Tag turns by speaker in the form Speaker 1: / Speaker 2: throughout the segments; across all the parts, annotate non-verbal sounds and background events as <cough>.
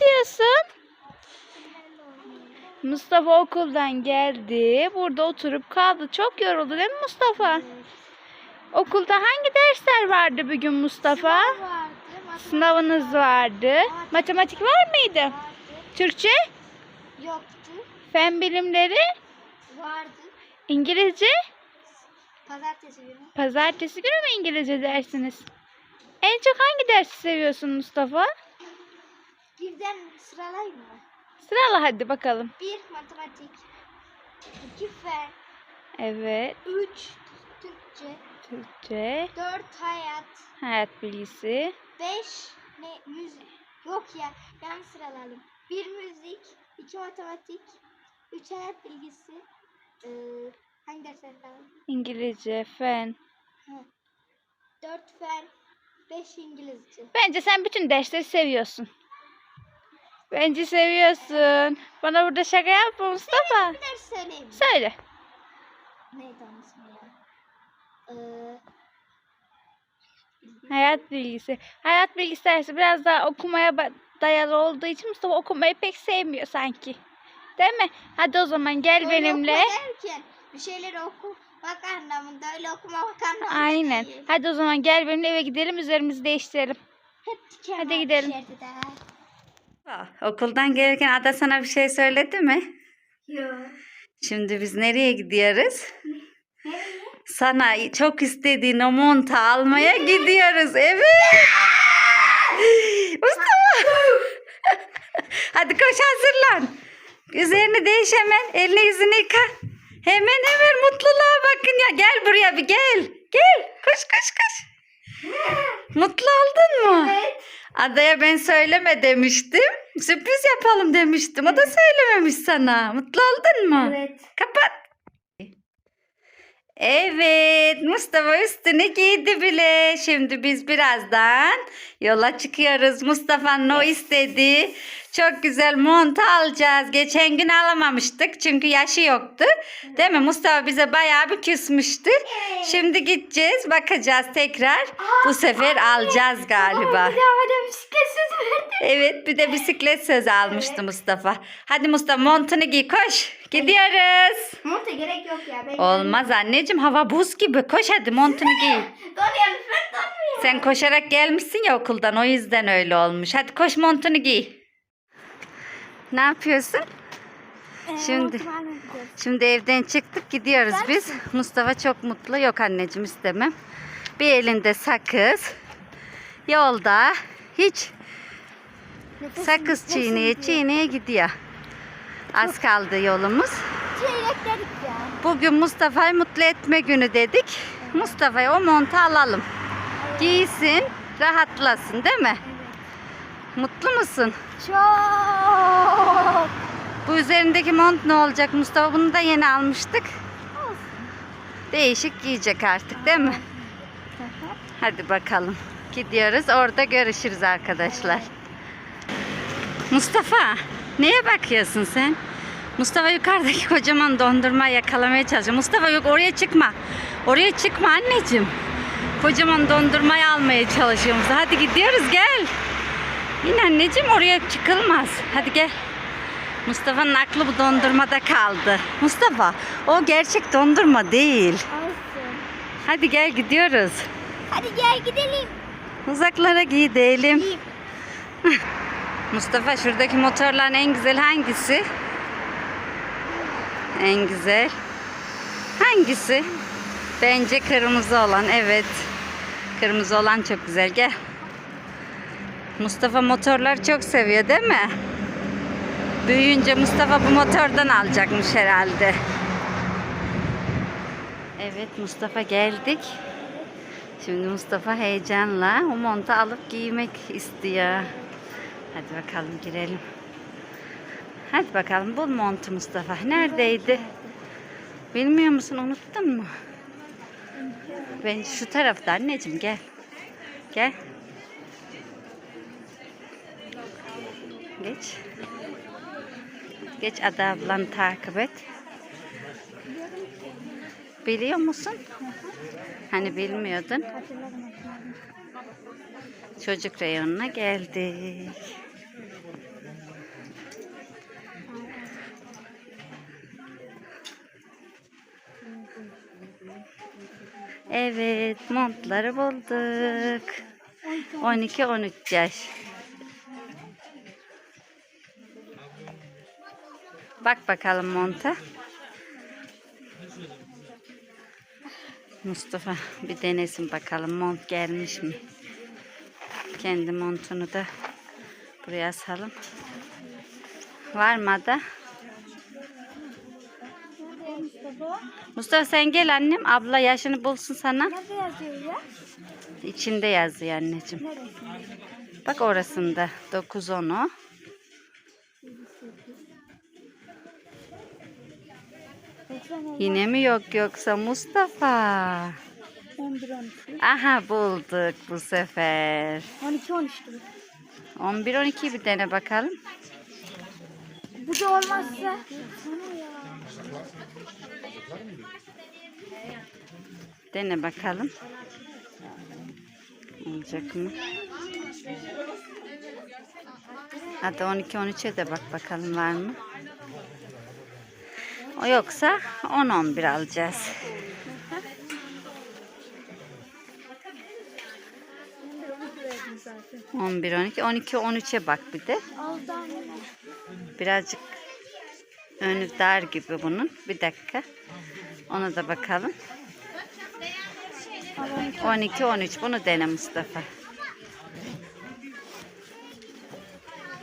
Speaker 1: yapıyorsun? Mustafa okuldan geldi. Burada oturup kaldı. Çok yoruldu değil mi Mustafa? Okulda hangi dersler vardı bugün Mustafa?
Speaker 2: vardı.
Speaker 1: Sınavınız vardı. Matematik var mıydı? Türkçe,
Speaker 2: Yoktu.
Speaker 1: fen bilimleri,
Speaker 2: Vardı.
Speaker 1: İngilizce.
Speaker 2: Pazartesi günü.
Speaker 1: Pazartesi günü mü İngilizce dersiniz? En çok hangi dersi seviyorsun Mustafa?
Speaker 2: Birden sıralayayım mı?
Speaker 1: Sırala hadi bakalım.
Speaker 2: Bir matematik. iki fen.
Speaker 1: Evet.
Speaker 2: Üç Türkçe.
Speaker 1: Türkçe,
Speaker 2: Dört hayat.
Speaker 1: hayat bilgisi,
Speaker 2: Beş ne müzik. Yok ya yanlış sıralayalım. Bir müzik. iki matematik. Üç hayat bilgisi. Ee, hangi dersler?
Speaker 1: İngilizce, fen.
Speaker 2: Ha. Dört fen. Beş İngilizce.
Speaker 1: Bence sen bütün dersleri seviyorsun. Bence seviyorsun. Bana burada şaka yapma Mustafa.
Speaker 2: Bir söyleyeyim.
Speaker 1: Söyle.
Speaker 2: Neydi onun ismi ya? Ee,
Speaker 1: Hayat bilgisi. Hayat bilgisi dersi biraz daha okumaya dayalı olduğu için Mustafa okumayı pek sevmiyor sanki. Değil mi? Hadi o zaman gel
Speaker 2: öyle
Speaker 1: benimle.
Speaker 2: derken bir şeyleri oku. Bak anlamında öyle okuma bak anlamında
Speaker 1: Aynen.
Speaker 2: değil.
Speaker 1: Hadi o zaman gel benimle eve gidelim üzerimizi değiştirelim.
Speaker 2: Hep
Speaker 1: Hadi gidelim.
Speaker 2: Da.
Speaker 3: Okuldan gelirken Ada sana bir şey söyledi mi?
Speaker 2: Yok.
Speaker 3: Şimdi biz nereye gidiyoruz? Sana çok istediğin o montu almaya gidiyoruz. Evet. Mustafa. Hadi koş hazırlan. Üzerini değiş hemen. Elini yüzünü yıka. Hemen hemen mutluluğa bakın ya. Gel buraya bir gel. Gel. Koş koş koş. Mutlu oldun mu?
Speaker 2: Evet.
Speaker 3: Adaya ben söyleme demiştim. Sürpriz yapalım demiştim. O da söylememiş sana. Mutlu oldun mu?
Speaker 2: Evet.
Speaker 3: Kapat. Evet, Mustafa üstünü giydi bile. Şimdi biz birazdan yola çıkıyoruz. Mustafa'nın o istediği çok güzel mont alacağız. Geçen gün alamamıştık çünkü yaşı yoktu. Değil mi? Mustafa bize bayağı bir küsmüştü. Şimdi gideceğiz, bakacağız tekrar. Bu sefer alacağız galiba.
Speaker 2: Bedavadan bisiklet sözü verdi.
Speaker 3: Evet bir de bisiklet sözü almıştı Mustafa. Hadi Mustafa montunu giy koş. Gidiyoruz.
Speaker 2: Monta gerek yok ya. Ben
Speaker 3: Olmaz anneciğim hava buz gibi. Koş hadi montunu giy. <laughs> Sen koşarak gelmişsin ya okuldan o yüzden öyle olmuş. Hadi koş montunu giy. Ne yapıyorsun? Şimdi şimdi evden çıktık gidiyoruz biz. Mustafa çok mutlu. Yok anneciğim istemem. Bir elinde sakız. Yolda hiç sakız çiğneye çiğneye gidiyor. Az kaldı yolumuz. Bugün Mustafa'yı mutlu etme günü dedik. Mustafa'ya o montu alalım. Giysin, rahatlasın değil mi? Mutlu musun?
Speaker 2: Çok.
Speaker 3: Bu üzerindeki mont ne olacak Mustafa? Bunu da yeni almıştık. Değişik giyecek artık değil mi? Hadi bakalım. Gidiyoruz. Orada görüşürüz arkadaşlar. Mustafa, neye bakıyorsun sen? Mustafa yukarıdaki <laughs> kocaman dondurma yakalamaya çalışıyor. Mustafa yok oraya çıkma. Oraya çıkma anneciğim. Kocaman dondurmayı almaya çalışıyor Mustafa. Hadi gidiyoruz gel. Yine anneciğim oraya çıkılmaz. Hadi gel. Mustafa'nın aklı bu dondurmada kaldı. Mustafa o gerçek dondurma değil.
Speaker 2: Olsun.
Speaker 3: Hadi gel gidiyoruz.
Speaker 2: Hadi gel gidelim.
Speaker 3: Uzaklara gidelim. <laughs> Mustafa şuradaki motorların en güzel hangisi? En güzel. Hangisi? Bence kırmızı olan evet. Kırmızı olan çok güzel gel. Mustafa motorlar çok seviyor değil mi? Büyüyünce Mustafa bu motordan alacakmış herhalde. Evet Mustafa geldik. Şimdi Mustafa heyecanla o montu alıp giymek istiyor. Hadi bakalım girelim. Hadi bakalım bul montu Mustafa. Neredeydi? Bilmiyor musun? Unuttun mu? Ben şu tarafta anneciğim gel. Gel. geç. Geç Ada ablanı takip et. Biliyor musun? Hani bilmiyordun. Çocuk reyonuna geldik. Evet montları bulduk. 12-13 yaş. Bak bakalım monta. Mustafa bir denesin bakalım mont gelmiş mi? Kendi montunu da buraya asalım. Var mı da?
Speaker 2: Mustafa.
Speaker 3: Mustafa sen gel annem. Abla yaşını bulsun sana.
Speaker 2: Nerede yazıyor ya?
Speaker 3: İçinde yazıyor anneciğim.
Speaker 2: Neresi?
Speaker 3: Bak orasında 9 10 o. Yine mi yok yoksa Mustafa?
Speaker 2: 11 12.
Speaker 3: Aha bulduk bu sefer.
Speaker 2: 12 13 gibi.
Speaker 3: 11 12 bir dene bakalım.
Speaker 2: Bu da olmazsa.
Speaker 3: Dene bakalım. Olacak mı? Hadi 12 13'e de bak bakalım var mı? O yoksa 10 11 alacağız.
Speaker 2: zaten.
Speaker 3: 11 12 12 13'e bak bir de. Birazcık önü dar gibi bunun. Bir dakika. Ona da bakalım. 12 13 bunu dene Mustafa.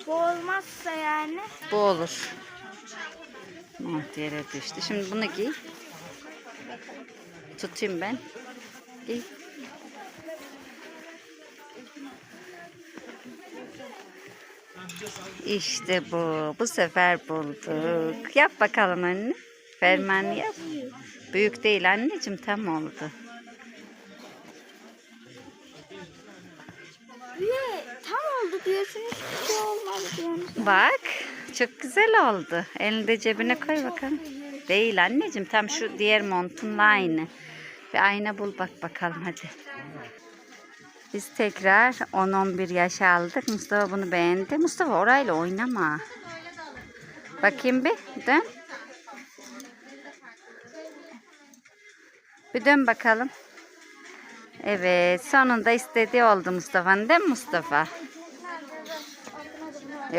Speaker 2: Bu olmazsa yani.
Speaker 3: Bu olur. Mont yere düştü. Şimdi bunu giy. Tutayım ben. Giy. İşte bu. Bu sefer bulduk. Yap bakalım anne. Fermanı yap. Büyük değil anneciğim tam oldu.
Speaker 2: Niye? Tam oldu diyorsunuz. Bir şey olmadı diyorsunuz.
Speaker 3: Bak çok güzel oldu. Elini de cebine koy bakalım. Değil anneciğim tam şu diğer montunla aynı. Bir ayna bul bak bakalım hadi. Biz tekrar 10-11 yaş aldık. Mustafa bunu beğendi. Mustafa orayla oynama. Bakayım bir dön. Bir dön bakalım. Evet sonunda istediği oldu Mustafa'nın değil mi Mustafa?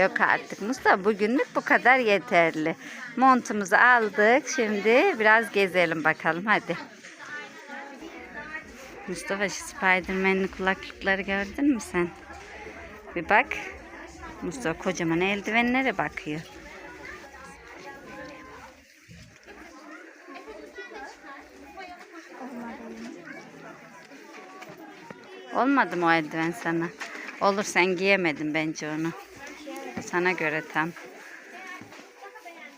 Speaker 3: Yok artık Mustafa bugünlük bu kadar yeterli. Montumuzu aldık. Şimdi biraz gezelim bakalım hadi. Mustafa şu Spiderman'li kulaklıkları gördün mü sen? Bir bak. Mustafa kocaman eldivenlere bakıyor. Olmadı mı o eldiven sana? Olur sen giyemedin bence onu. Sana göre tam.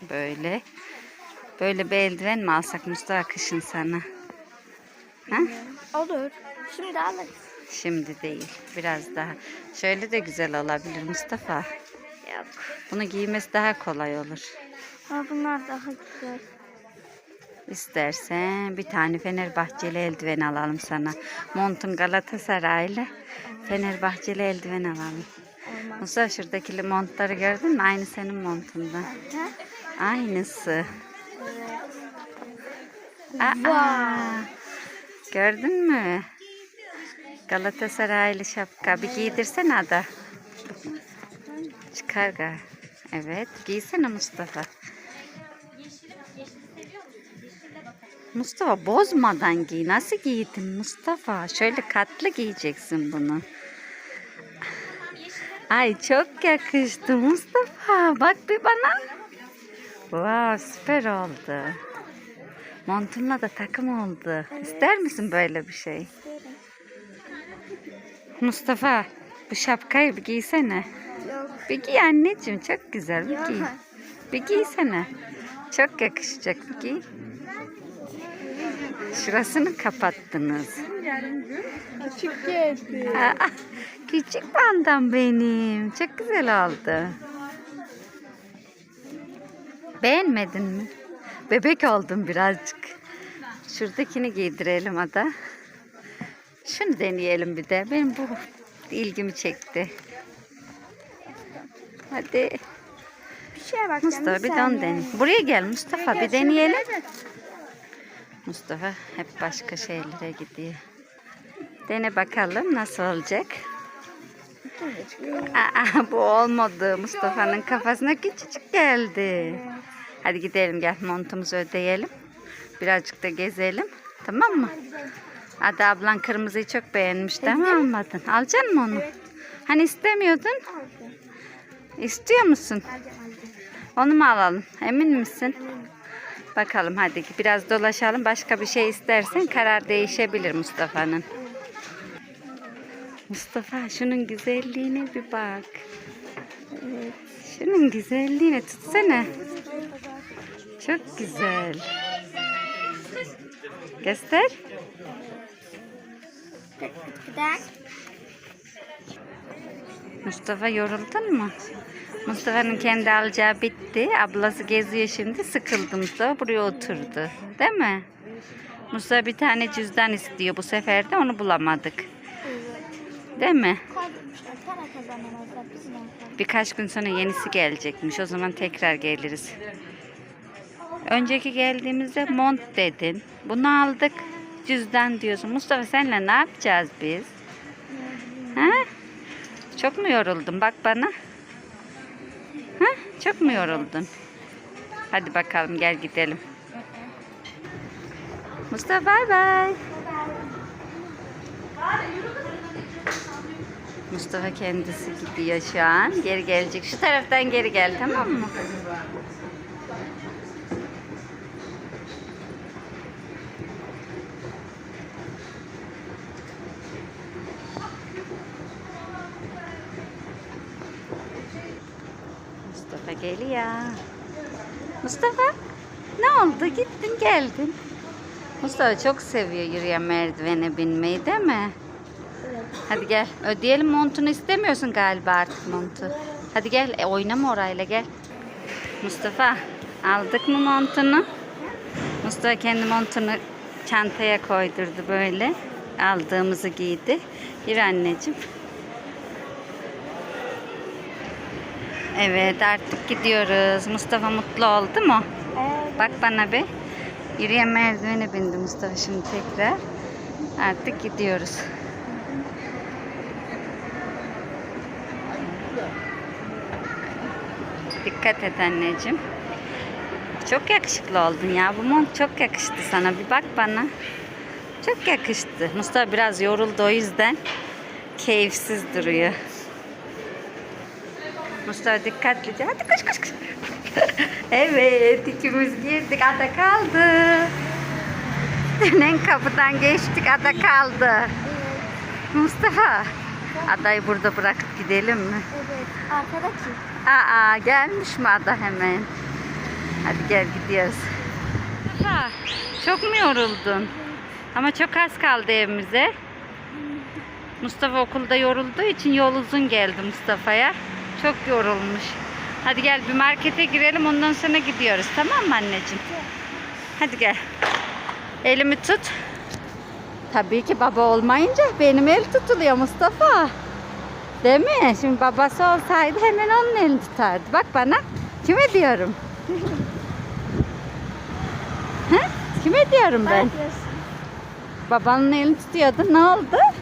Speaker 3: Böyle. Böyle bir eldiven mi alsak Mustafa kışın sana? Ha?
Speaker 2: Olur. Şimdi alırız.
Speaker 3: Şimdi değil. Biraz daha. Şöyle de güzel olabilir Mustafa.
Speaker 2: Yok.
Speaker 3: Bunu giymesi daha kolay olur.
Speaker 2: Ama bunlar daha güzel.
Speaker 3: İstersen bir tane Fenerbahçeli eldiven alalım sana. Montun Galatasaraylı. Fenerbahçeli eldiven alalım. Mustafa şuradaki montları gördün mü? Aynı senin montundan. Aynısı. Aa, gördün mü? Galatasaraylı şapka. Bir giydirsene ada. Çıkar ga. Evet. Giysene Mustafa. Mustafa bozmadan giy. Nasıl giydin Mustafa? Şöyle katlı giyeceksin bunu. Ay çok yakıştı Mustafa. Bak bir bana. Wow süper oldu. Montunla da takım oldu. İster misin böyle bir şey? Mustafa bu şapkayı bir giysene.
Speaker 2: Yok.
Speaker 3: Bir giy anneciğim çok güzel bir giy. Bir giysene. Çok yakışacak bir giy. Şurasını kapattınız.
Speaker 2: Açık geldi.
Speaker 3: Küçük bandam benim. Çok güzel oldu. Beğenmedin mi? Bebek oldum birazcık. Şuradakini giydirelim ada. Şunu deneyelim bir de. Benim bu ilgimi çekti. Hadi
Speaker 2: Bir şeye bak.
Speaker 3: Mustafa bir de onu dene. Buraya gel Mustafa bir deneyelim. Mustafa hep başka şeylere gidiyor. Dene bakalım nasıl olacak. Aa, bu olmadı. Mustafa'nın kafasına küçücük geldi. Hadi gidelim gel montumuzu ödeyelim. Birazcık da gezelim. Tamam mı? Ada ablan kırmızıyı çok beğenmişti ama almadın. Alacak mı onu? Hani istemiyordun? İstiyor musun? Onu mu alalım? Emin misin? Bakalım hadi biraz dolaşalım. Başka bir şey istersen karar değişebilir Mustafa'nın. Mustafa şunun güzelliğine bir bak. Evet, şunun güzelliğine tutsana. Çok güzel. Göster. Mustafa yoruldun mu? Mustafa'nın kendi alacağı bitti. Ablası geziyor şimdi. Sıkıldı Mustafa. Buraya oturdu. Değil mi? Mustafa bir tane cüzdan istiyor. Bu sefer de onu bulamadık. Değil mi?
Speaker 2: Koydurmuşlar. Para kazanamazlar. Biz ne yapalım?
Speaker 3: Birkaç gün sonra yenisi gelecekmiş. O zaman tekrar geliriz. Önceki geldiğimizde mont dedin. Bunu aldık. Cüzdan diyorsun. Mustafa senle ne yapacağız biz? Ha? Çok mu yoruldun? Bak bana. Ha? Çok mu yoruldun? Hadi bakalım gel gidelim. Mustafa bay bay. Mustafa kendisi gidiyor şu an. Geri gelecek. Şu taraftan geri gel tamam mı? Mustafa geliyor. Mustafa ne oldu? Gittin geldin. Mustafa çok seviyor yürüyen merdivene binmeyi değil mi? Hadi gel. Ödeyelim montunu istemiyorsun galiba artık montu. Hadi gel e, oynama orayla gel. Mustafa aldık mı montunu? Mustafa kendi montunu çantaya koydurdu böyle. Aldığımızı giydi. Yürü anneciğim. Evet artık gidiyoruz. Mustafa mutlu oldu mu?
Speaker 2: Evet.
Speaker 3: Bak bana bir. Yürüyen merdivene bindi Mustafa şimdi tekrar. Artık gidiyoruz. Dikkat et anneciğim. Çok yakışıklı oldun ya. Bu mont çok yakıştı sana. Bir bak bana. Çok yakıştı. Mustafa biraz yoruldu o yüzden keyifsiz duruyor. Mustafa dikkatlice. Hadi koş koş koş. <laughs> evet ikimiz girdik. Ada kaldı. Denen kapıdan geçtik. Ada kaldı. Mustafa. Adayı burada bırakıp gidelim mi?
Speaker 2: Evet. Arkadaki.
Speaker 3: Aa gelmiş mi ada hemen? Hadi gel gidiyoruz. Ha, çok mu yoruldun? Ama çok az kaldı evimize. Mustafa okulda yorulduğu için yol uzun geldi Mustafa'ya. Çok yorulmuş. Hadi gel bir markete girelim ondan sonra gidiyoruz. Tamam mı anneciğim? Hadi gel. Elimi tut. Tabii ki baba olmayınca benim el tutuluyor Mustafa. Değil mi? Şimdi babası olsaydı hemen onun elini tutardı. Bak bana. Kime diyorum? <laughs> Hı? Kime diyorum ben?
Speaker 2: Bakıyorsun.
Speaker 3: Babanın elini tutuyordu. Ne oldu?
Speaker 2: Ben?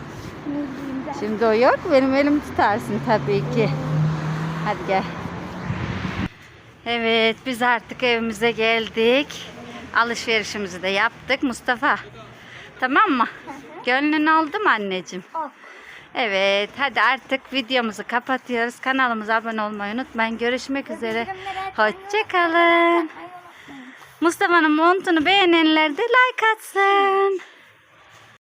Speaker 3: Şimdi o yok. Benim elimi tutarsın tabii ki. Hadi gel. Evet biz artık evimize geldik. Alışverişimizi de yaptık. Mustafa. Tamam mı? Gönlün oldu mu anneciğim?
Speaker 2: Oh.
Speaker 3: Evet hadi artık videomuzu kapatıyoruz. Kanalımıza abone olmayı unutmayın. Görüşmek üzere. Hoşçakalın. Mustafa'nın montunu beğenenler de like atsın.